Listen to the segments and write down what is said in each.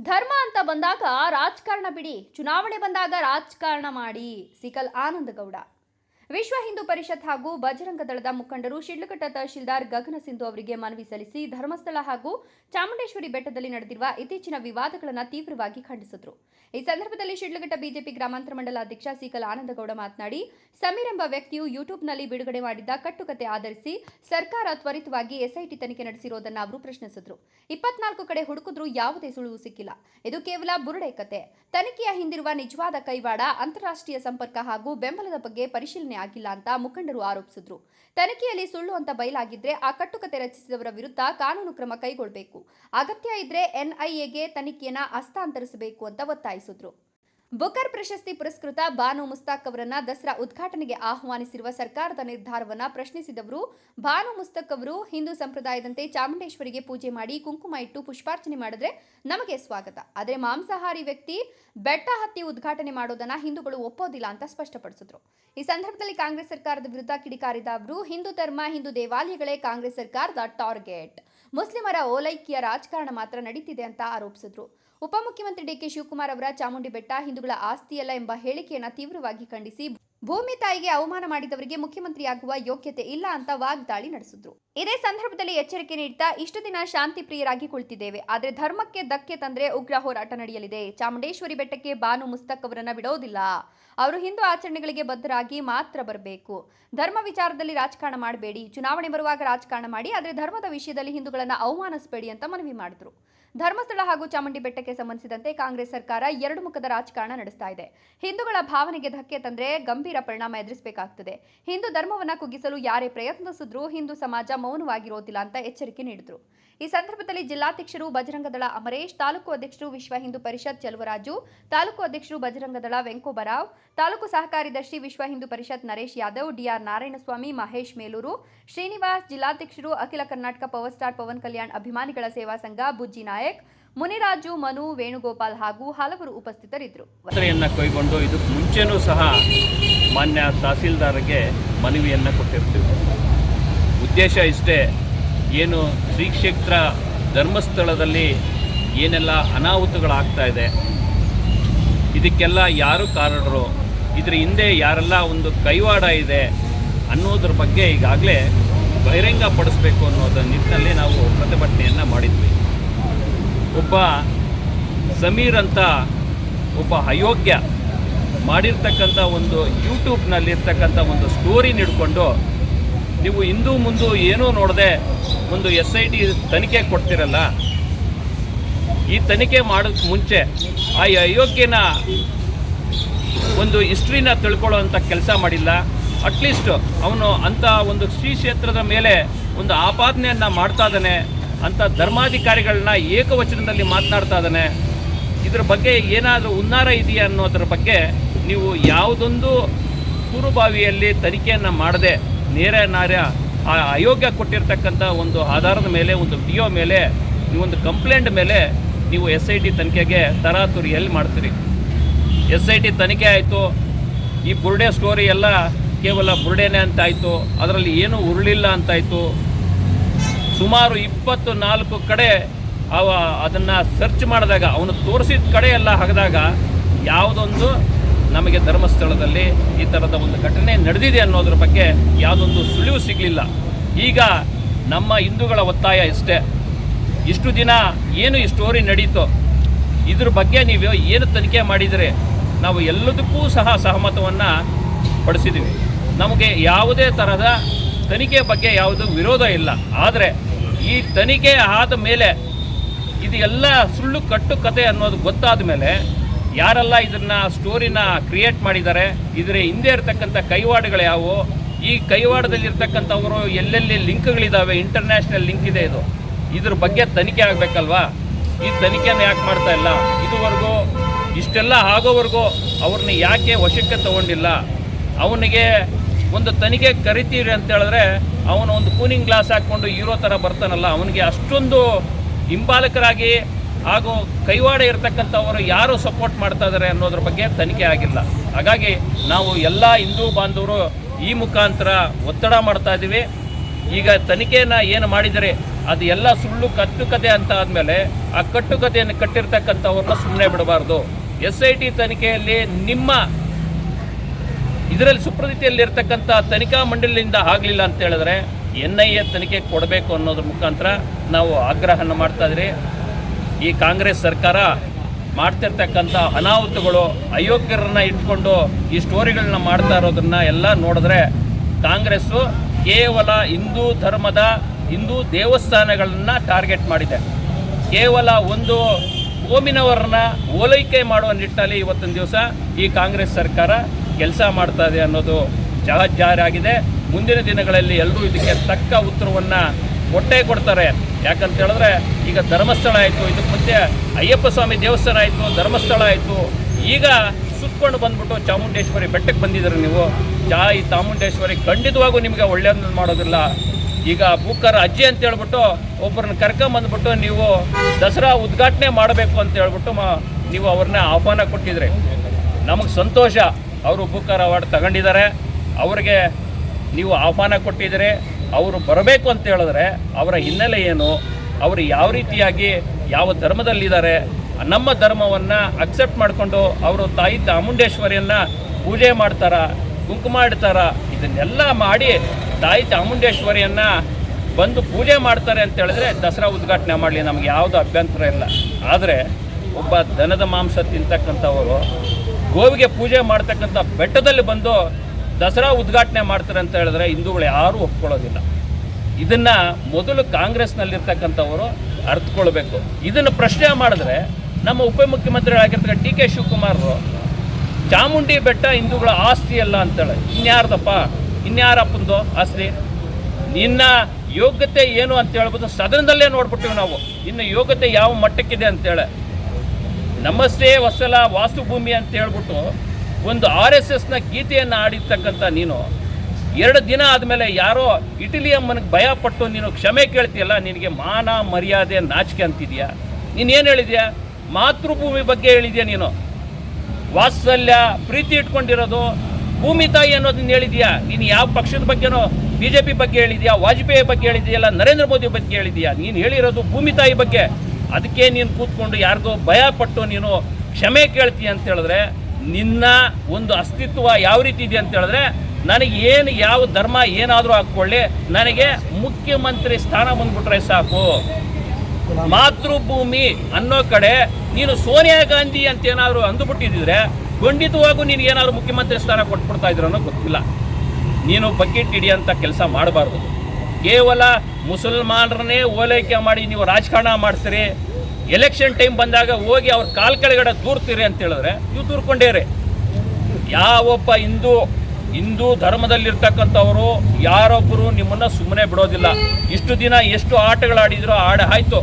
ಧರ್ಮ ಅಂತ ಬಂದಾಗ ರಾಜಕಾರಣ ಬಿಡಿ. ಚುನಾವಣೆ ಬಂದಾಗ ರಾಜಕಾರಣ ಮಾಡಿ. ಸಿಕಲ್ ಆನಂದಗೌಡ. ವಿಶ್ವ ಹಿಂದೂ ಪರಿಷತ್ ಹಾಗೂ ಬಜರಂಗ ದಳದ ಮುಖಂಡರು ಶಿಡ್ಲಘಟ್ಟ ತಹಶೀಲ್ದಾರ್ ಗಗನ ಸಿಂಧು ಅವರಿಗೆ ಮನವಿ ಸಲ್ಲಿಸಿ ಧರ್ಮಸ್ಥಳ ಹಾಗೂ ಚಾಮುಂಡೇಶ್ವರಿ ಬೆಟ್ಟದಲ್ಲಿ ನಡೆದಿರುವ ಇತ್ತೀಚಿನ ವಿವಾದಗಳನ್ನು ತೀವ್ರವಾಗಿ ಖಂಡಿಸಿದರು. ಈ ಸಂದರ್ಭದಲ್ಲಿ ಶಿಡ್ಲಘಟ್ಟ ಬಿಜೆಪಿ ಗ್ರಾಮಾಂತರ ಮಂಡಲ ಅಧ್ಯಕ್ಷ ಸಿಕಲ್ ಆನಂದಗೌಡ ಮಾತನಾಡಿ, ಸಮೀರ್ ಎಂಬ ವ್ಯಕ್ತಿಯು ಯೂಟ್ಯೂಬ್ನಲ್ಲಿ ಬಿಡುಗಡೆ ಮಾಡಿದ್ದ ಕಟ್ಟುಕತೆ ಆಧರಿಸಿ ಸರ್ಕಾರ ತ್ವರಿತವಾಗಿ ಎಸ್ಐಟಿ ತನಿಖೆ ನಡೆಸಿರೋದನ್ನ ಅವರು ಪ್ರಶ್ನಿಸಿದರು. ಇಪ್ಪತ್ನಾಲ್ಕು ಕಡೆ ಹುಡುಕಿದ್ರೂ ಯಾವುದೇ ಸುಳಿವು ಸಿಕ್ಕಿಲ್ಲ. ಇದು ಕೇವಲ ಬುರುಡೆ ಕತೆ. ತನಿಖೆಯ ಹಿಂದಿರುವ ನಿಜವಾದ ಕೈವಾಡ, ಅಂತಾರಾಷ್ಟ್ರೀಯ ಸಂಪರ್ಕ ಹಾಗೂ ಬೆಂಬಲದ ಬಗ್ಗೆ ಪರಿಶೀಲನೆ ಆಗಿಲ್ಲ ಅಂತ ಮುಖಂಡರು ಆರೋಪಿಸಿದ್ರು. ತನಿಖೆಯಲ್ಲಿ ಸುಳ್ಳು ಅಂತ ಬಯಲಾಗಿದ್ರೆ ಆ ಕಟ್ಟುಕತೆ ರಚಿಸಿದವರ ವಿರುದ್ಧ ಕಾನೂನು ಕ್ರಮ ಕೈಗೊಳ್ಳಬೇಕು. ಅಗತ್ಯ ಇದ್ರೆ ಎನ್ಐಎಗೆ ತನಿಖೆಯನ್ನ ಹಸ್ತಾಂತರಿಸಬೇಕು ಅಂತ ಒತ್ತಾಯಿಸಿದ್ರು. ಬುಕರ್ ಪ್ರಶಸ್ತಿ ಪುರಸ್ಕೃತ ಬಾನು ಮುಸ್ತಾಕ್ ಅವರನ್ನ ದಸರಾ ಉದ್ಘಾಟನೆಗೆ ಆಹ್ವಾನಿಸಿರುವ ಸರ್ಕಾರದ ನಿರ್ಧಾರವನ್ನ ಪ್ರಶ್ನಿಸಿದವರು, ಬಾನು ಮುಸ್ತಕ್ ಅವರು ಹಿಂದೂ ಸಂಪ್ರದಾಯದಂತೆ ಚಾಮುಂಡೇಶ್ವರಿಗೆ ಪೂಜೆ ಮಾಡಿ ಕುಂಕುಮ ಇಟ್ಟು ಪುಷ್ಪಾರ್ಚನೆ ಮಾಡಿದ್ರೆ ನಮಗೆ ಸ್ವಾಗತ. ಆದರೆ ಮಾಂಸಾಹಾರಿ ವ್ಯಕ್ತಿ ಬೆಟ್ಟ ಹತ್ತಿ ಉದ್ಘಾಟನೆ ಮಾಡೋದನ್ನ ಹಿಂದೂಗಳು ಒಪ್ಪೋದಿಲ್ಲ ಅಂತ ಸ್ಪಷ್ಟಪಡಿಸಿದ್ರು. ಈ ಸಂದರ್ಭದಲ್ಲಿ ಕಾಂಗ್ರೆಸ್ ಸರ್ಕಾರದ ವಿರುದ್ಧ ಕಿಡಿಕಾರಿದ ಅವರು, ಹಿಂದೂ ಧರ್ಮ, ಹಿಂದೂ ದೇವಾಲಯಗಳೇ ಕಾಂಗ್ರೆಸ್ ಸರ್ಕಾರದ ಟಾರ್ಗೆಟ್. ಮುಸ್ಲಿಮರ ಓಲೈಕೆಯ ರಾಜಕಾರಣ ಮಾತ್ರ ನಡೀತಿದೆ ಅಂತ ಆರೋಪಿಸಿದ್ರು. ಉಪಮುಖ್ಯಮಂತ್ರಿ ಡಿಕೆ ಶಿವಕುಮಾರ್ ಅವರ ಚಾಮುಂಡಿ ಬೆಟ್ಟ ಹಿಂದೂಗಳ ಆಸ್ತಿಯಲ್ಲ ಎಂಬ ಹೇಳಿಕೆಯನ್ನು ತೀವ್ರವಾಗಿ ಖಂಡಿಸಿ ಭೂಮಿ ತಾಯಿಗೆ ಅವಮಾನ ಮಾಡಿದವರಿಗೆ ಮುಖ್ಯಮಂತ್ರಿಯಾಗುವ ಯೋಗ್ಯತೆ ಇಲ್ಲ ಅಂತ ವಾಗ್ದಾಳಿ ನಡೆಸಿದ್ರು. ಇದೇ ಸಂದರ್ಭದಲ್ಲಿ ಎಚ್ಚರಿಕೆ ನೀಡುತ್ತಾ ಇಷ್ಟು ದಿನ ಶಾಂತಿ ಪ್ರಿಯರಾಗಿ ಕುಳಿತಿದ್ದೇವೆ. ಆದರೆ ಧರ್ಮಕ್ಕೆ ಧಕ್ಕೆ ತಂದ್ರೆ ಉಗ್ರ ಹೋರಾಟ ನಡೆಯಲಿದೆ. ಚಾಮುಂಡೇಶ್ವರಿ ಬೆಟ್ಟಕ್ಕೆ ಬಾನು ಮುಸ್ತಕ್ ಅವರನ್ನ ಬಿಡೋದಿಲ್ಲ. ಅವರು ಹಿಂದೂ ಆಚರಣೆಗಳಿಗೆ ಬದ್ಧರಾಗಿ ಮಾತ್ರ ಬರಬೇಕು. ಧರ್ಮ ವಿಚಾರದಲ್ಲಿ ರಾಜಕಾರಣ ಮಾಡಬೇಡಿ. ಚುನಾವಣೆ ಬರುವಾಗ ರಾಜಕಾರಣ ಮಾಡಿ, ಆದರೆ ಧರ್ಮದ ವಿಷಯದಲ್ಲಿ ಹಿಂದೂಗಳನ್ನ ಅವಮಾನಿಸಬೇಡಿ ಅಂತ ಮನವಿ ಮಾಡಿದ್ರು. ಧರ್ಮಸ್ಥಳ ಹಾಗೂ ಚಾಮುಂಡಿ ಬೆಟ್ಟಕ್ಕೆ ಸಂಬಂಧಿಸಿದಂತೆ ಕಾಂಗ್ರೆಸ್ ಸರ್ಕಾರ ಎರಡು ಮುಖದ ರಾಜಕಾರಣ ನಡೆಸ್ತಾ ಇದೆ. ಹಿಂದೂಗಳ ಭಾವನೆಗೆ ಧಕ್ಕೆ ತಂದ್ರೆ ಗಂಭೀರ ಪರಿಣಾಮ ಎದುರಿಸಬೇಕಾಗ್ತದೆ. ಹಿಂದೂ ಧರ್ಮವನ್ನ ಕುಗ್ಗಿಸಲು ಯಾರೇ ಪ್ರಯತ್ನಿಸಿದ್ರೂ ಹಿಂದೂ ಸಮಾಜ ಮೌನವಾಗಿರೋದಿಲ್ಲ ಅಂತ ಎಚ್ಚರಿಕೆ ನೀಡಿದ್ರು. ಈ ಸಂದರ್ಭದಲ್ಲಿ ಜಿಲ್ಲಾಧ್ಯಕ್ಷರು ಬಜರಂಗದಳ ಅಮರೇಶ್, ತಾಲೂಕು ಅಧ್ಯಕ್ಷರು ವಿಶ್ವ ಹಿಂದೂ ಪರಿಷತ್ ಚೆಲುವರಾಜು, ತಾಲೂಕು ಅಧ್ಯಕ್ಷರು ಬಜರಂಗದಳ ವೆಂಕೋಬರಾವ್ ತಾಲೂಕು ಸಹಕಾರ್ಯದರ್ಶಿ ವಿಶ್ವ ಹಿಂದೂ ಪರಿಷತ್ ನರೇಶ್ ಯಾದವ್, ಡಿಆರ್ ನಾರಾಯಣಸ್ವಾಮಿ, ಮಹೇಶ್ ಮೇಲೂರು, ಶ್ರೀನಿವಾಸ್ ಜಿಲ್ಲಾಧ್ಯಕ್ಷರು ಅಖಿಲ ಕರ್ನಾಟಕ ಪವರ್ ಸ್ಟಾರ್ ಪವನ್ ಕಲ್ಯಾಣ್ ಅಭಿಮಾನಿಗಳ ಸೇವಾ ಸಂಘ ಬುಜ್ಜಿ ನಾಯಕ್ ಮುನಿರಾಜು, ಮನು, ವೇಣುಗೋಪಾಲ್ ಹಾಗೂ ಹಲವರು ಉಪಸ್ಥಿತರಿದ್ದರು. ಕೈಗೊಂಡು ಇದಕ್ಕೆ ಮುಂಚೆನೂ ಸಹ ಮಾನ್ಯ ತಹಸೀಲ್ದಾರ್ಗೆ ಮನವಿಯನ್ನು ಕೊಟ್ಟಿರ್ತೀವಿ. ಉದ್ದೇಶ ಇಷ್ಟೇ, ಏನು ಶ್ರೀ ಕ್ಷೇತ್ರ ಧರ್ಮಸ್ಥಳದಲ್ಲಿ ಏನೆಲ್ಲ ಅನಾಹುತಗಳಾಗ್ತಾ ಇದೆ, ಇದಕ್ಕೆಲ್ಲ ಯಾರು ಕಾರಣರು, ಇದರ ಹಿಂದೆ ಯಾರೆಲ್ಲ ಒಂದು ಕೈವಾಡ ಇದೆ ಅನ್ನೋದ್ರ ಬಗ್ಗೆ ಈಗಾಗಲೇ ಬಹಿರಂಗಪಡಿಸ್ಬೇಕು ಅನ್ನೋದ ನಿಟ್ಟಿನಲ್ಲಿ ನಾವು ಪ್ರತಿಭಟನೆಯನ್ನು ಮಾಡಿದ್ವಿ. ಒಬ್ಬ ಸಮೀರ್ ಅಂತ ಒಬ್ಬ ಅಯೋಗ್ಯ ಮಾಡಿರ್ತಕ್ಕಂಥ ಒಂದು ಯೂಟ್ಯೂಬ್ನಲ್ಲಿರ್ತಕ್ಕಂಥ ಒಂದು ಸ್ಟೋರಿ ಹಿಡ್ಕೊಂಡು ನೀವು ಹಿಂದೂ ಮುಂದೂ ಏನೂ ನೋಡದೆ ಒಂದು ಎಸ್ ಐ ಟಿ ತನಿಖೆ ಕೊಡ್ತಿರಲ್ಲ? ಈ ತನಿಖೆ ಮಾಡೋಕ್ಕೆ ಮುಂಚೆ ಆ ಅಯೋಗ್ಯನ ಒಂದು ಹಿಸ್ಟ್ರಿನ ತಿಳ್ಕೊಳ್ಳೋ ಅಂಥ ಕೆಲಸ ಮಾಡಿಲ್ಲ. ಅಟ್ಲೀಸ್ಟ್ ಅವನು ಅಂಥ ಒಂದು ಶ್ರೀ ಕ್ಷೇತ್ರದ ಮೇಲೆ ಒಂದು ಆಪಾದನೆಯನ್ನು ಮಾಡ್ತಾ ಇದ್ದಾನೆ. ಅಂಥ ಧರ್ಮಾಧಿಕಾರಿಗಳನ್ನ ಏಕವಚನದಲ್ಲಿ ಮಾತನಾಡ್ತಾ ಇದ್ದಾನೆ. ಇದ್ರ ಬಗ್ಗೆ ಏನಾದರೂ ಉನ್ನಾರ ಇದೆಯಾ ಅನ್ನೋದ್ರ ಬಗ್ಗೆ ನೀವು ಯಾವುದೊಂದು ಪೂರ್ವಭಾವಿಯಲ್ಲಿ ತನಿಖೆಯನ್ನು ಮಾಡದೆ ನೇರ ನಾರ ಆ ಅಯೋಗ್ಯ ಕೊಟ್ಟಿರ್ತಕ್ಕಂಥ ಒಂದು ಆಧಾರದ ಮೇಲೆ, ಒಂದು ವಿಡಿಯೋ ಮೇಲೆ ಮೇಲೆ ನೀವೊಂದು ಕಂಪ್ಲೇಂಟ್ ಮೇಲೆ ನೀವು ಎಸ್ ಐ ಟಿ ತನಿಖೆಗೆ ತರಾತುರಿ ಎಲ್ಲಿ ಮಾಡ್ತೀರಿ? ಎಸ್ ಐ ಟಿ ತನಿಖೆ ಆಯಿತು, ಈ ಬುರ್ಡೆ ಸ್ಟೋರಿ ಎಲ್ಲ ಕೇವಲ ಬುರ್ಡೆನೇ ಅಂತ ಆಯಿತು, ಅದರಲ್ಲಿ ಏನೂ ಉರುಳಿಲ್ಲ ಅಂತಾಯಿತು ಸುಮಾರು ಇಪ್ಪತ್ತು ನಾಲ್ಕು ಕಡೆ ಅವ ಅದನ್ನು ಸರ್ಚ್ ಮಾಡಿದಾಗ, ಅವನು ತೋರಿಸಿದ ಕಡೆ ಎಲ್ಲ ಹಗದಾಗ ಯಾವುದೊಂದು ನಮಗೆ ಧರ್ಮಸ್ಥಳದಲ್ಲಿ ಈ ಥರದ ಒಂದು ಘಟನೆ ನಡೆದಿದೆ ಅನ್ನೋದ್ರ ಬಗ್ಗೆ ಯಾವುದೊಂದು ಸುಳಿವು ಸಿಗಲಿಲ್ಲ. ಈಗ ನಮ್ಮ ಹಿಂದೂಗಳ ಒತ್ತಾಯ ಇಷ್ಟೇ. ಇಷ್ಟು ದಿನ ಏನು ಈ ಸ್ಟೋರಿ ನಡೀತೋ, ಇದ್ರ ಬಗ್ಗೆ ನೀವು ಏನು ತನಿಖೆ ಮಾಡಿದರೆ ನಾವು ಎಲ್ಲದಕ್ಕೂ ಸಹ ಸಹಮತವನ್ನು ಪಡಿಸಿದ್ದೀವಿ. ನಮಗೆ ಯಾವುದೇ ತರಹದ ತನಿಖೆ ಬಗ್ಗೆ ಯಾವುದು ವಿರೋಧ ಇಲ್ಲ. ಆದರೆ ಈ ತನಿಖೆ ಆದ ಮೇಲೆ ಇದೆಲ್ಲ ಸುಳ್ಳು ಕಟ್ಟು ಕತೆ ಅನ್ನೋದು ಗೊತ್ತಾದ ಮೇಲೆ ಯಾರೆಲ್ಲ ಇದನ್ನ ಸ್ಟೋರಿನ ಕ್ರಿಯೇಟ್ ಮಾಡಿದ್ದಾರೆ, ಇದರ ಹಿಂದೆ ಇರತಕ್ಕಂಥ ಕೈವಾಡಗಳು ಯಾವುವು? ಈ ಕೈವಾಡದಲ್ಲಿ ಇರ್ತಕ್ಕಂಥವರು ಎಲ್ಲೆಲ್ಲಿ ಲಿಂಕ್ಗಳಿದ್ದಾವೆ ಇಂಟರ್ನ್ಯಾಷನಲ್ ಲಿಂಕ್ ಇದೆ ಇದು. ಇದ್ರ ಬಗ್ಗೆ ತನಿಖೆ ಆಗಬೇಕಲ್ವಾ? ಈ ತನಿಖೆಯನ್ನು ಯಾಕೆ ಮಾಡ್ತಾ ಇಲ್ಲ? ಇದುವರೆಗೂ ಇಷ್ಟೆಲ್ಲ ಆಗೋವರೆಗೂ ಅವ್ರನ್ನ ಯಾಕೆ ವಶಕ್ಕೆ ತಗೊಂಡಿಲ್ಲ? ಅವನಿಗೆ ಒಂದು ತನಿಖೆ ಕರಿತೀರಿ ಅಂತ ಹೇಳಿದ್ರೆ ಅವನು ಒಂದು ಕೂಲಿಂಗ್ ಗ್ಲಾಸ್ ಹಾಕ್ಕೊಂಡು ಹೀರೋ ಥರ ಬರ್ತಾನಲ್ಲ, ಅವನಿಗೆ ಅಷ್ಟೊಂದು ಹಿಂಬಾಲಕರಾಗಿ ಹಾಗೂ ಕೈವಾಡ ಇರತಕ್ಕಂಥವರು ಯಾರು ಸಪೋರ್ಟ್ ಮಾಡ್ತಾ ಇದ್ದಾರೆ ಅನ್ನೋದ್ರ ಬಗ್ಗೆ ತನಿಖೆ ಆಗಿಲ್ಲ. ಹಾಗಾಗಿ ನಾವು ಎಲ್ಲ ಹಿಂದೂ ಬಾಂಧವರು ಈ ಮುಖಾಂತರ ಒತ್ತಡ ಮಾಡ್ತಾ ಇದ್ದೀವಿ ಈಗ ತನಿಖೆಯನ್ನು ಏನು ಮಾಡಿದರೆ ಅದು ಎಲ್ಲ ಸುಳ್ಳು ಕಟ್ಟುಕತೆ ಅಂತ ಆದಮೇಲೆ ಆ ಕಟ್ಟುಕತೆಯನ್ನು ಕಟ್ಟಿರ್ತಕ್ಕಂಥವ್ರನ್ನ ಸುಮ್ಮನೆ ಬಿಡಬಾರ್ದು. ಎಸ್ ಐ ಟಿ ತನಿಖೆಯಲ್ಲಿ ನಿಮ್ಮ ಇದರಲ್ಲಿ ಸುಪ್ರತಿಯಲ್ಲಿರ್ತಕ್ಕಂಥ ತನಿಖಾ ಮಂಡಳಿಯಿಂದ ಆಗಲಿಲ್ಲ ಅಂತ ಹೇಳಿದ್ರೆ ಎನ್ ಐ ಎ ತನಿಖೆ ಕೊಡಬೇಕು ಅನ್ನೋದ್ರ ಮುಖಾಂತರ ನಾವು ಆಗ್ರಹನ ಮಾಡ್ತಾ ಇದ್ರಿ. ಈ ಕಾಂಗ್ರೆಸ್ ಸರ್ಕಾರ ಮಾಡ್ತಿರ್ತಕ್ಕಂಥ ಅನಾಹುತಗಳು ಅಯೋಗ್ಯರನ್ನ ಇಟ್ಕೊಂಡು ಈ ಸ್ಟೋರಿಗಳನ್ನ ಮಾಡ್ತಾ ಇರೋದನ್ನ ಎಲ್ಲ ನೋಡಿದ್ರೆ ಕಾಂಗ್ರೆಸ್ಸು ಕೇವಲ ಹಿಂದೂ ಧರ್ಮದ, ಹಿಂದೂ ದೇವಸ್ಥಾನಗಳನ್ನ ಟಾರ್ಗೆಟ್ ಮಾಡಿದೆ. ಕೇವಲ ಒಂದು ಓಮಿನವರನ್ನ ಓಲೈಕೆ ಮಾಡುವ ನಿಟ್ಟಿನಲ್ಲಿ ಇವತ್ತಿನ ದಿವಸ ಈ ಕಾಂಗ್ರೆಸ್ ಸರ್ಕಾರ ಕೆಲಸ ಮಾಡ್ತಾ ಇದೆ ಅನ್ನೋದು ಜವಾಬ್ದಾರಿಯಾಗಿದೆ. ಮುಂದಿನ ದಿನಗಳಲ್ಲಿ ಎಲ್ಲರೂ ಇದಕ್ಕೆ ತಕ್ಕ ಉತ್ತರವನ್ನು ಕೊಟ್ಟೇ ಕೊಡ್ತಾರೆ. ಯಾಕಂತ ಹೇಳಿದ್ರೆ ಈಗ ಧರ್ಮಸ್ಥಳ ಆಯಿತು, ಇದಕ್ಕೆ ಮುಂಚೆ ಅಯ್ಯಪ್ಪ ಸ್ವಾಮಿ ದೇವಸ್ಥಾನ ಆಯಿತು, ಧರ್ಮಸ್ಥಳ ಆಯಿತು. ಈಗ ಸುತ್ಕೊಂಡು ಬಂದ್ಬಿಟ್ಟು ಚಾಮುಂಡೇಶ್ವರಿ ಬೆಟ್ಟಕ್ಕೆ ಬಂದಿದ್ದೀರಿ ನೀವು. ಚಾ ಈ ಚಾಮುಂಡೇಶ್ವರಿ ಖಂಡಿತವಾಗೂ ನಿಮಗೆ ಒಳ್ಳೆಯದನ್ನು ಮಾಡೋದಿಲ್ಲ. ಈಗ ಬೂಕರ್ ಅಜ್ಜಿ ಅಂತ ಹೇಳ್ಬಿಟ್ಟು ಒಬ್ಬರನ್ನ ಕರ್ಕೊಂಬಂದ್ಬಿಟ್ಟು ನೀವು ದಸರಾ ಉದ್ಘಾಟನೆ ಮಾಡಬೇಕು ಅಂತ ಹೇಳ್ಬಿಟ್ಟು ನೀವು ಅವ್ರನ್ನ ಆಹ್ವಾನ ಕೊಟ್ಟಿದ್ರಿ. ನಮಗೆ ಸಂತೋಷ. ಅವರು ಬುಕ್ಕರ್ ಅವಾರ್ಡ್ ತಗೊಂಡಿದ್ದಾರೆ. ಅವರಿಗೆ ನೀವು ಆಹ್ವಾನ ಕೊಟ್ಟಿದ್ದೀರಿ. ಅವರು ಬರಬೇಕು ಅಂತ ಹೇಳಿದ್ರೆ ಅವರ ಹಿನ್ನೆಲೆ ಏನು? ಅವರು ಯಾವ ರೀತಿಯಾಗಿ ಯಾವ ಧರ್ಮದಲ್ಲಿದ್ದಾರೆ? ನಮ್ಮ ಧರ್ಮವನ್ನು ಅಕ್ಸೆಪ್ಟ್ ಮಾಡಿಕೊಂಡು ಅವರು ತಾಯಿ ಚಾಮುಂಡೇಶ್ವರಿಯನ್ನು ಪೂಜೆ ಮಾಡ್ತಾರ? ಕುಂಕುಮ ಇಡ್ತಾರ? ಇದನ್ನೆಲ್ಲ ಮಾಡಿ ತಾಯಿ ಚಾಮುಂಡೇಶ್ವರಿಯನ್ನು ಬಂದು ಪೂಜೆ ಮಾಡ್ತಾರೆ ಅಂತ ಹೇಳಿದ್ರೆ ದಸರಾ ಉದ್ಘಾಟನೆ ಮಾಡಲಿ. ನಮ್ಗೆ ಯಾವುದು ಅಭ್ಯಂತರ ಇಲ್ಲ. ಆದರೆ ಒಬ್ಬ ದನದ ಮಾಂಸ ತಿಂತಕ್ಕಂಥವರು ಗೋವಿಗೆ ಪೂಜೆ ಮಾಡ್ತಕ್ಕಂಥ ಬೆಟ್ಟದಲ್ಲಿ ಬಂದು ದಸರಾ ಉದ್ಘಾಟನೆ ಮಾಡ್ತಾರೆ ಅಂತ ಹೇಳಿದ್ರೆ ಹಿಂದೂಗಳು ಯಾರೂ ಒಪ್ಕೊಳ್ಳೋದಿಲ್ಲ. ಇದನ್ನು ಮೊದಲು ಕಾಂಗ್ರೆಸ್ನಲ್ಲಿರ್ತಕ್ಕಂಥವರು ಅರ್ಥಕೊಳ್ಬೇಕು ಇದನ್ನು ಪ್ರಶ್ನೆ ಮಾಡಿದ್ರೆ ನಮ್ಮ ಉಪಮುಖ್ಯಮಂತ್ರಿಗಳಾಗಿರ್ತಕ್ಕ ಡಿ ಕೆ ಶಿವಕುಮಾರ್ರು, ಚಾಮುಂಡಿ ಬೆಟ್ಟ ಹಿಂದೂಗಳ ಆಸ್ತಿ ಅಲ್ಲ ಅಂತೇಳಿ, ಇನ್ಯಾರ್ದಪ್ಪ ಇನ್ಯಾರಪ್ಪಂದು ಆಸ್ತಿ? ನಿನ್ನ ಯೋಗ್ಯತೆ ಏನು ಅಂತ ಹೇಳ್ಬೋದು ಸದನದಲ್ಲೇ ನೋಡ್ಬಿಟ್ಟಿವಿ ನಾವು. ಇನ್ನು ಯೋಗ್ಯತೆ ಯಾವ ಮಟ್ಟಕ್ಕಿದೆ ಅಂತೇಳಿ. ನಮಸ್ತೆ ವಸಲ ವಾಸ್ತುಭೂಮಿ ಅಂತ ಹೇಳ್ಬಿಟ್ಟು ಒಂದು ಆರ್ ಎಸ್ ಎಸ್ನ ಗೀತೆಯನ್ನು ಆಡಿರ್ತಕ್ಕಂಥ ನೀನು, ಎರಡು ದಿನ ಆದಮೇಲೆ ಯಾರೋ ಇಟಲಿ ಅಮ್ಮನಿಗೆ ಭಯ ಪಟ್ಟು ನೀನು ಕ್ಷಮೆ ಕೇಳ್ತೀಯಲ್ಲ, ನಿನಗೆ ಮಾನ ಮರ್ಯಾದೆ ನಾಚಿಕೆ ಅಂತಿದೆಯಾ? ಏನು ಹೇಳಿದ್ಯಾ? ಮಾತೃಭೂಮಿ ಬಗ್ಗೆ ಹೇಳಿದ್ಯಾ ನೀನು? ವಾತ್ಸಲ್ಯ ಪ್ರೀತಿ ಇಟ್ಕೊಂಡಿರೋದು ಭೂಮಿ ತಾಯಿ ಅನ್ನೋದನ್ನ ಹೇಳಿದ್ಯಾ? ನೀನು ಯಾವ ಪಕ್ಷದ ಬಗ್ಗೆನೋ ಬಿ ಜೆ ಪಿ ಬಗ್ಗೆ ಹೇಳಿದ್ಯಾ? ವಾಜಪೇಯಿ ಬಗ್ಗೆ ಹೇಳಿದೆಯಲ್ಲ ನರೇಂದ್ರ ಮೋದಿ ಬಗ್ಗೆ ಹೇಳಿದ್ಯಾ? ನೀನು ಹೇಳಿರೋದು ಭೂಮಿ ತಾಯಿ ಬಗ್ಗೆ. ಅದಕ್ಕೆ ನೀನು ಕೂತ್ಕೊಂಡು ಯಾರಿಗೋ ಭಯ ಪಟ್ಟು ನೀನು ಕ್ಷಮೆ ಕೇಳ್ತೀಯ ಅಂತ ಹೇಳಿದ್ರೆ, ನಿನ್ನ ಒಂದು ಅಸ್ತಿತ್ವ ಯಾವ ರೀತಿ ಇದೆ ಅಂತ ಹೇಳಿದ್ರೆ, ನನಗೆ ಏನು ಯಾವ ಧರ್ಮ ಏನಾದರೂ ಹಾಕ್ಕೊಳ್ಳಿ, ನನಗೆ ಮುಖ್ಯಮಂತ್ರಿ ಸ್ಥಾನ ಬಂದ್ಬಿಟ್ರೆ ಸಾಕು. ಮಾತೃಭೂಮಿ ಅನ್ನೋ ಕಡೆ ನೀನು ಸೋನಿಯಾ ಗಾಂಧಿ ಅಂತ ಏನಾದರೂ ಅಂದುಬಿಟ್ಟಿದ್ರೆ, ಖಂಡಿತವಾಗೂ ನೀನು ಏನಾದರೂ ಮುಖ್ಯಮಂತ್ರಿ ಸ್ಥಾನ ಕೊಟ್ಬಿಡ್ತಾ ಇದ್ರು ಗೊತ್ತಿಲ್ಲ. ನೀನು ಬಕೆಟ್ ಹಿಡಿಯೋಂಥ ಕೆಲಸ ಮಾಡಬಾರ್ದು. ಕೇವಲ ಮುಸಲ್ಮಾನರನ್ನೇ ಓಲೈಕೆ ಮಾಡಿ ನೀವು ರಾಜಕಾರಣ ಮಾಡ್ತೀರಿ ಎಲೆಕ್ಷನ್ ಟೈಮ್ ಬಂದಾಗ ಹೋಗಿ ಅವ್ರ ಕಾಲ್ ಕೆಳಗಡೆ ದೂರ್ತೀರಿ ಅಂತ ಹೇಳಿದ್ರೆ ನೀವು ದೂರ್ಕೊಂಡೇರಿ ಯಾವೊಬ್ಬ ಹಿಂದೂ ಹಿಂದೂ ಧರ್ಮದಲ್ಲಿರ್ತಕ್ಕಂಥವರು ಯಾರೊಬ್ಬರು ನಿಮ್ಮನ್ನು ಸುಮ್ಮನೆ ಬಿಡೋದಿಲ್ಲ. ಇಷ್ಟು ದಿನ ಎಷ್ಟು ಆಟಗಳಾಡಿದ್ರೋ ಆಡ ಆಯಿತು.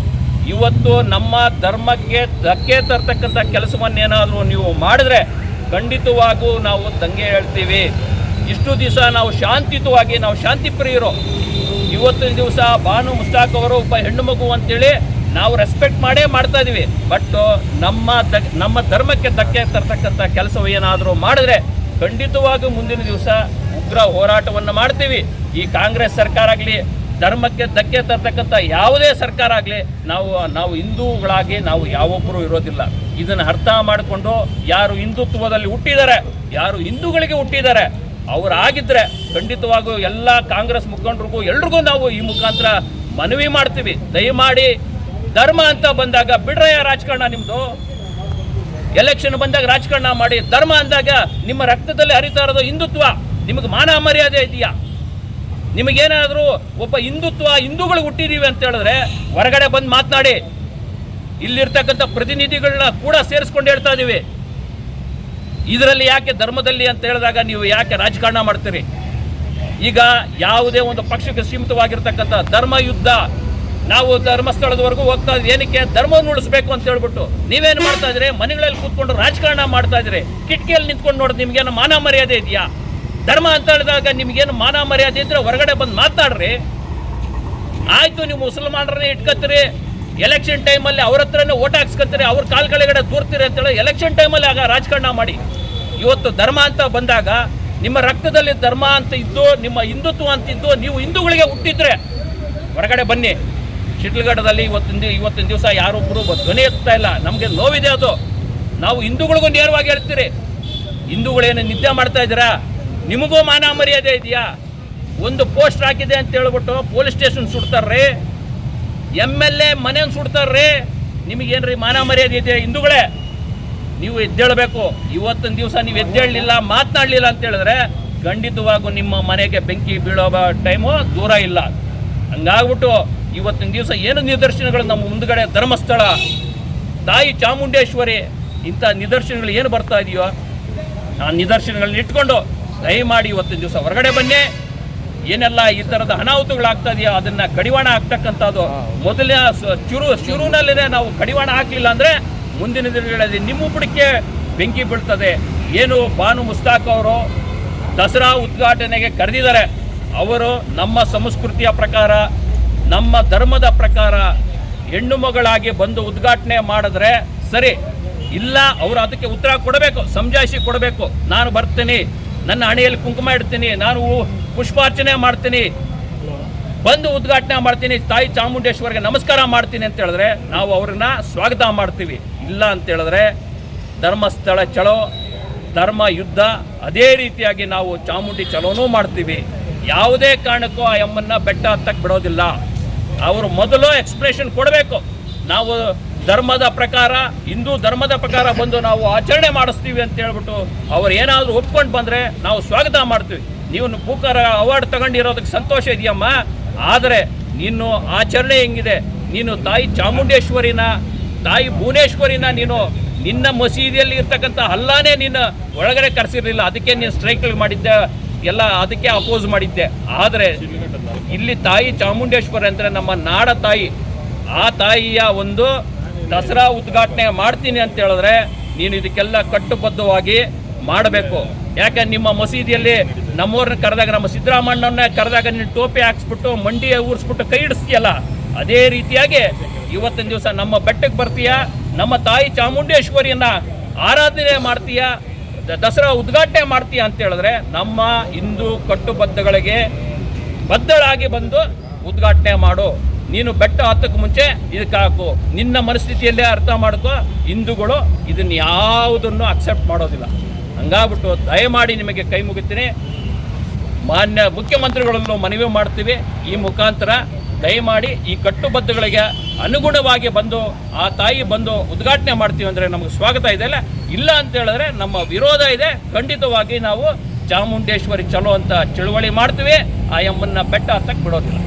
ಇವತ್ತು ನಮ್ಮ ಧರ್ಮಕ್ಕೆ ಧಕ್ಕೆ ತರ್ತಕ್ಕಂಥ ಕೆಲಸವನ್ನೇನಾದರೂ ನೀವು ಮಾಡಿದ್ರೆ ಖಂಡಿತವಾಗೂ ನಾವು ದಂಗೆ ಹೇಳ್ತೀವಿ. ಇಷ್ಟು ದಿವಸ ನಾವು ಶಾಂತಿಯುತವಾಗಿ, ನಾವು ಶಾಂತಿ ಪ್ರಿಯರು ಇವತ್ತಿನ ದಿವಸ ಬಾನು ಮುಸ್ತಾಕ್ ಅವರು ಒಬ್ಬ ಹೆಣ್ಣು ಮಗು ಅಂತೇಳಿ ನಾವು ರೆಸ್ಪೆಕ್ಟ್ ಮಾಡೇ ಮಾಡ್ತಾ ಇದೀವಿ. ಬಟ್ ನಮ್ಮ ನಮ್ಮ ಧರ್ಮಕ್ಕೆ ಧಕ್ಕೆ ತರ್ತಕ್ಕಂಥ ಕೆಲಸ ಏನಾದರೂ ಮಾಡಿದ್ರೆ ಖಂಡಿತವಾಗೂ ಮುಂದಿನ ದಿವಸ ಉಗ್ರ ಹೋರಾಟವನ್ನು ಮಾಡ್ತೀವಿ. ಈ ಕಾಂಗ್ರೆಸ್ ಸರ್ಕಾರ ಆಗಲಿ, ಧರ್ಮಕ್ಕೆ ಧಕ್ಕೆ ತರ್ತಕ್ಕಂಥ ಯಾವುದೇ ಸರ್ಕಾರ ಆಗಲಿ, ನಾವು ನಾವು ಹಿಂದೂಗಳಾಗಿ ನಾವು ಯಾವೊಬ್ಬರು ಇರೋದಿಲ್ಲ. ಇದನ್ನು ಅರ್ಥ ಮಾಡಿಕೊಂಡು ಯಾರು ಹಿಂದುತ್ವದಲ್ಲಿ ಹುಟ್ಟಿದ್ದಾರೆ ಯಾರು ಹಿಂದೂಗಳಿಗೆ ಹುಟ್ಟಿದ್ದಾರೆ ಅವ್ರು ಆಗಿದ್ರೆ ಖಂಡಿತವಾಗೂ ಎಲ್ಲ ಕಾಂಗ್ರೆಸ್ ಮುಖಂಡರಿಗೂ ಎಲ್ರಿಗೂ ನಾವು ಈ ಮುಖಾಂತರ ಮನವಿ ಮಾಡ್ತೀವಿ. ದಯಮಾಡಿ ಧರ್ಮ ಅಂತ ಬಂದಾಗ ಬಿಡ್ರಯ್ಯ ರಾಜಕಾರಣ ನಿಮ್ಮದು ಎಲೆಕ್ಷನ್ ಬಂದಾಗ ರಾಜಕಾರಣ ಮಾಡಿ. ಧರ್ಮ ಅಂದಾಗ ನಿಮ್ಮ ರಕ್ತದಲ್ಲಿ ಹರಿತಾ ಇರೋದು ಹಿಂದುತ್ವ. ನಿಮಗೆ ಮಾನ ಮರ್ಯಾದೆ ಇದೆಯಾ? ನಿಮಗೇನಾದರೂ ಒಬ್ಬ ಹಿಂದುತ್ವ ಹಿಂದೂಗಳು ಹುಟ್ಟಿದೀವಿ ಅಂತ ಹೇಳಿದ್ರೆ ಹೊರಗಡೆ ಬಂದು ಮಾತನಾಡಿ. ಇಲ್ಲಿರ್ತಕ್ಕಂಥ ಪ್ರತಿನಿಧಿಗಳನ್ನ ಕೂಡ ಸೇರಿಸ್ಕೊಂಡು ಹೇಳ್ತಾ ಇದೀವಿ. ಇದರಲ್ಲಿ ಯಾಕೆ ಧರ್ಮದಲ್ಲಿ ಅಂತ ಹೇಳಿದಾಗ ನೀವು ಯಾಕೆ ರಾಜಕಾರಣ ಮಾಡ್ತೀರಿ? ಈಗ ಯಾವುದೇ ಒಂದು ಪಕ್ಷಕ್ಕೆ ಸೀಮಿತವಾಗಿರ್ತಕ್ಕಂಥ ಧರ್ಮ ಯುದ್ಧ, ನಾವು ಧರ್ಮಸ್ಥಳದವರೆಗೂ ಹೋಗ್ತಾ ಇದ್ದೀವಿ ಏನಕ್ಕೆ? ಧರ್ಮವನ್ನು ಉಳಿಸ್ಬೇಕು ಅಂತ ಹೇಳ್ಬಿಟ್ಟು. ನೀವೇನು ಮಾಡ್ತಾ ಇದ್ರೆ ಮನೆಗಳಲ್ಲಿ ಕೂತ್ಕೊಂಡು ರಾಜಕಾರಣ ಮಾಡ್ತಾ ಇದ್ರೆ ಕಿಟಕಿಯಲ್ಲಿ ನಿಂತ್ಕೊಂಡು ನೋಡೋದು ನಿಮ್ಗೇನು ಮಾನ ಮರ್ಯಾದೆ ಇದೆಯಾ? ಧರ್ಮ ಅಂತ ಹೇಳಿದಾಗ ನಿಮ್ಗೇನು ಮಾನ ಮರ್ಯಾದೆ ಇದ್ರೆ ಹೊರಗಡೆ ಬಂದು ಮಾತಾಡ್ರಿ. ಆಯಿತು, ನೀವು ಮುಸಲ್ಮಾನರನ್ನೇ ಇಟ್ಕೊತೀರಿ ಎಲೆಕ್ಷನ್ ಟೈಮಲ್ಲಿ ಅವ್ರ ಹತ್ರನೇ ಓಟ್ ಹಾಕ್ಸ್ಕೊತೀರಿ, ಅವ್ರ ಕಾಲ್ ಕೆಳಗಡೆ ದೂರ್ತೀರಿ ಅಂತೇಳಿ ಎಲೆಕ್ಷನ್ ಟೈಮಲ್ಲಿ ಆಗ ರಾಜಕಾರಣ ಮಾಡಿ. ಇವತ್ತು ಧರ್ಮ ಅಂತ ಬಂದಾಗ, ನಿಮ್ಮ ರಕ್ತದಲ್ಲಿ ಧರ್ಮ ಅಂತ ಇದ್ದು, ನಿಮ್ಮ ಹಿಂದುತ್ವ ಅಂತ ಇದ್ದು, ನೀವು ಹಿಂದೂಗಳಿಗೆ ಹುಟ್ಟಿದ್ರೆ, ಹೊರಗಡೆ ಬನ್ನಿ. ಶಿಡ್ಲಘಟ್ಟದಲ್ಲಿ ಇವತ್ತಿನ ಇವತ್ತಿನ ದಿವಸ ಯಾರೊಬ್ಬರು ಧ್ವನಿ ಎತ್ತಾ ಇಲ್ಲ. ನಮಗೆ ನೋವಿದೆ ಅದು. ನಾವು ಹಿಂದೂಗಳಿಗೂ ನೇರವಾಗಿ ಹೇಳ್ತೀರಿ. ಹಿಂದೂಗಳೇನು ನಿದ್ದೆ ಮಾಡ್ತಾ ಇದ್ದೀರಾ? ನಿಮಗೂ ಮಾನ ಮರ್ಯಾದೆ ಇದೆಯಾ? ಒಂದು ಪೋಸ್ಟ್ ಹಾಕಿದೆ ಅಂತ ಹೇಳ್ಬಿಟ್ಟು ಪೊಲೀಸ್ ಸ್ಟೇಷನ್ ಸುಡ್ತಾರ್ರಿ. ಎಂ ಎಲ್ ಎ ಮನೆಯನ್ನು ಸುಡ್ತಾರ್ರಿ. ನಿಮಗೇನ್ರಿ ಮಾನ ಮರ್ಯಾದೆ ಇದೆ ಹಿಂದೂಗಳೇ, ನೀವು ಎದ್ದೇಳಬೇಕು. ಇವತ್ತಿನ ದಿವಸ ನೀವು ಎದ್ದೇಳಲಿಲ್ಲ, ಮಾತನಾಡಲಿಲ್ಲ ಅಂತ ಹೇಳಿದ್ರೆ ಖಂಡಿತವಾಗೂ ನಿಮ್ಮ ಮನೆಗೆ ಬೆಂಕಿ ಬೀಳೋ ಟೈಮು ದೂರ ಇಲ್ಲ. ಹಂಗಾಗ್ಬಿಟ್ಟು ಇವತ್ತಿನ ದಿವಸ ಏನು ನಿದರ್ಶನಗಳು ನಮ್ಮ ಮುಂದ್ಗಡೆ? ಧರ್ಮಸ್ಥಳ, ತಾಯಿ ಚಾಮುಂಡೇಶ್ವರಿ, ಇಂಥ ನಿದರ್ಶನಗಳು ಏನು ಬರ್ತಾ ಇದೆಯೋ, ಆ ನಿದರ್ಶನಗಳನ್ನ ಇಟ್ಕೊಂಡು ದಯಮಾಡಿ ಇವತ್ತಿನ ದಿವಸ ಹೊರಗಡೆ ಬನ್ನಿ. ಏನೆಲ್ಲ ಈ ಥರದ ಅನಾಹುತಗಳಾಗ್ತಾ ಇದೆಯೋ ಅದನ್ನ ಕಡಿವಾಣ ಹಾಕ್ತಕ್ಕಂಥದ್ದು. ಮೊದಲಿನ ಚುರು ಶುರುವಿನಲ್ಲೇ ನಾವು ಕಡಿವಾಣ ಹಾಕಲಿಲ್ಲ ಅಂದರೆ ಮುಂದಿನ ದಿನಗಳಲ್ಲಿ ನಿಮ್ಮ ಬುಡಕ್ಕೆ ಬೆಂಕಿ ಬೀಳ್ತದೆ. ಏನು ಬಾನು ಮುಸ್ತಾಕ್ ಅವರು ದಸರಾ ಉದ್ಘಾಟನೆಗೆ ಕರೆದಿದ್ದಾರೆ. ಅವರು ನಮ್ಮ ಸಂಸ್ಕೃತಿಯ ಪ್ರಕಾರ ನಮ್ಮ ಧರ್ಮದ ಪ್ರಕಾರ ಹೆಣ್ಣು ಮಗಳಾಗಿ ಬಂದು ಉದ್ಘಾಟನೆ ಮಾಡಿದ್ರೆ ಸರಿ ಇಲ್ಲ ಅವರು ಅದಕ್ಕೆ ಉತ್ತರ ಕೊಡಬೇಕು ಸಂಜಾಯಿಸಿ ಕೊಡಬೇಕು. ನಾನು ಬರ್ತೀನಿ ನನ್ನ ಹಣೆಯಲ್ಲಿ ಕುಂಕುಮ ಇಡ್ತೀನಿ ನಾನು ಪುಷ್ಪಾರ್ಚನೆ ಮಾಡ್ತೀನಿ. ಬಂದು ಉದ್ಘಾಟನೆ ಮಾಡ್ತೀನಿ. ತಾಯಿ ಚಾಮುಂಡೇಶ್ವರಿಗೆ ನಮಸ್ಕಾರ ಮಾಡ್ತೀನಿ ಅಂತ ಹೇಳಿದ್ರೆ ನಾವು ಅವ್ರನ್ನ ಸ್ವಾಗತ ಮಾಡ್ತೀವಿ. ಇಲ್ಲ ಅಂತ ಹೇಳಿದ್ರೆ ಧರ್ಮಸ್ಥಳ ಚಲೋ ಧರ್ಮ ಯುದ್ಧ, ಅದೇ ರೀತಿಯಾಗಿ ನಾವು ಚಾಮುಂಡಿ ಚಲೋನೂ ಮಾಡ್ತೀವಿ. ಯಾವುದೇ ಕಾರಣಕ್ಕೂ ಆ ಎಮ್ಮನ್ನ ಬೆಟ್ಟ ಹತ್ತಕ್ಕೆ ಬಿಡೋದಿಲ್ಲ. ಅವರು ಮೊದಲು ಎಕ್ಸ್ಪ್ರೆಷನ್ ಕೊಡಬೇಕು. ನಾವು ಧರ್ಮದ ಪ್ರಕಾರ, ಹಿಂದೂ ಧರ್ಮದ ಪ್ರಕಾರ ಬಂದು ನಾವು ಆಚರಣೆ ಮಾಡಿಸ್ತೀವಿ ಅಂತ ಹೇಳ್ಬಿಟ್ಟು ಅವ್ರು ಏನಾದರೂ ಒಪ್ಕೊಂಡು ಬಂದರೆ ನಾವು ಸ್ವಾಗತ ಮಾಡ್ತೀವಿ. ನೀವು ಪೂಕಾರ ಅವಾರ್ಡ್ ತಗೊಂಡಿರೋದಕ್ಕೆ ಸಂತೋಷ ಇದೆಯಮ್ಮ? ಆದರೆ ನೀನು ಆಚರಣೆ ಹೆಂಗಿದೆ? ನೀನು ತಾಯಿ ಚಾಮುಂಡೇಶ್ವರಿನ, ತಾಯಿ ಭುವನೇಶ್ವರಿನ, ನೀನು ನಿನ್ನ ಮಸೀದಿಯಲ್ಲಿ ಇರ್ತಕ್ಕಂಥ ಹಲ್ಲಾನೇ ನೀನು ಒಳಗಡೆ ಕರೆಸಿರಲಿಲ್ಲ. ಅದಕ್ಕೆ ನೀನು ಸ್ಟ್ರೈಕ್ಗಳು ಮಾಡಿದ್ದೆ, ಎಲ್ಲ ಅದಕ್ಕೆ ಅಪೋಸ್ ಮಾಡಿದ್ದೆ. ಆದರೆ ಇಲ್ಲಿ ತಾಯಿ ಚಾಮುಂಡೇಶ್ವರಿ ಅಂದರೆ ನಮ್ಮ ನಾಡ ತಾಯಿ. ಆ ತಾಯಿಯ ಒಂದು ದಸರಾ ಉದ್ಘಾಟನೆ ಮಾಡ್ತೀನಿ ಅಂತ ಹೇಳಿದ್ರೆ ನೀನು ಇದಕ್ಕೆಲ್ಲ ಕಟ್ಟುಬದ್ಧವಾಗಿ ಮಾಡಬೇಕು. ಯಾಕೆ ನಿಮ್ಮ ಮಸೀದಿಯಲ್ಲಿ ನಮ್ಮವ್ರನ್ನ ಕರೆದಾಗ ನಮ್ಮ ಸಿದ್ದರಾಮಣ್ಣವ್ರನ್ನ ಕರೆದಾಗ ನೀನು ಟೋಪಿ ಹಾಕ್ಸ್ಬಿಟ್ಟು ಮಂಡಿ ಊರಿಸ್ಬಿಟ್ಟು ಕೈ ಹಿಡಿಸ್ತೀಯಲ್ಲ? ಅದೇ ರೀತಿಯಾಗಿ ಇವತ್ತಿನ ದಿವಸ ನಮ್ಮ ಬೆಟ್ಟಕ್ಕೆ ಬರ್ತೀಯ, ನಮ್ಮ ತಾಯಿ ಚಾಮುಂಡೇಶ್ವರಿಯನ್ನ ಆರಾಧನೆ ಮಾಡ್ತೀಯ ದಸರಾ ಉದ್ಘಾಟನೆ ಮಾಡ್ತೀಯ ಅಂತ ಹೇಳಿದ್ರೆ ನಮ್ಮ ಹಿಂದೂ ಕಟ್ಟುಬದ್ಧಗಳಿಗೆ ಬದ್ಧಳಾಗಿ ಬಂದು ಉದ್ಘಾಟನೆ ಮಾಡು. ನೀನು ಬೆಟ್ಟ ಹತ್ತಕ್ಕೆ ಮುಂಚೆ ಇದಕ್ಕೆ ಹಾಕು. ನಿನ್ನ ಮನಸ್ಥಿತಿಯಲ್ಲೇ ಅರ್ಥ ಮಾಡ್ಕೋ, ಹಿಂದೂಗಳು ಇದನ್ನ ಯಾವುದನ್ನು ಅಕ್ಸೆಪ್ಟ್ ಮಾಡೋದಿಲ್ಲ. ಹಂಗಾಗ್ಬಿಟ್ಟು ದಯಮಾಡಿ ನಿಮಗೆ ಕೈ ಮುಗಿತೀನಿ. ಮಾನ್ಯ ಮುಖ್ಯಮಂತ್ರಿಗಳಲ್ಲೂ ಮನವಿ ಮಾಡ್ತೀವಿ. ಈ ಮುಖಾಂತರ ದಯಮಾಡಿ ಈ ಕಟ್ಟುಬದ್ಧಗಳಿಗೆ ಅನುಗುಣವಾಗಿ ಬಂದು, ಆ ತಾಯಿ ಬಂದು ಉದ್ಘಾಟನೆ ಮಾಡ್ತೀವಿ ಅಂದರೆ ನಮಗೆ ಸ್ವಾಗತ ಇದೆ ಅಲ್ಲ? ಇಲ್ಲ ಅಂತ ಹೇಳಿದ್ರೆ ನಮ್ಮ ವಿರೋಧ ಇದೆ. ಖಂಡಿತವಾಗಿ ನಾವು ಚಾಮುಂಡೇಶ್ವರಿ ಚಲೋ ಅಂತ ಚಳುವಳಿ ಮಾಡ್ತೀವಿ. ಆ ಎಮ್ಮನ್ನ ಬೆಟ್ಟ ಹತ್ತಕ್ಕೆ ಬಿಡೋದಿಲ್ಲ.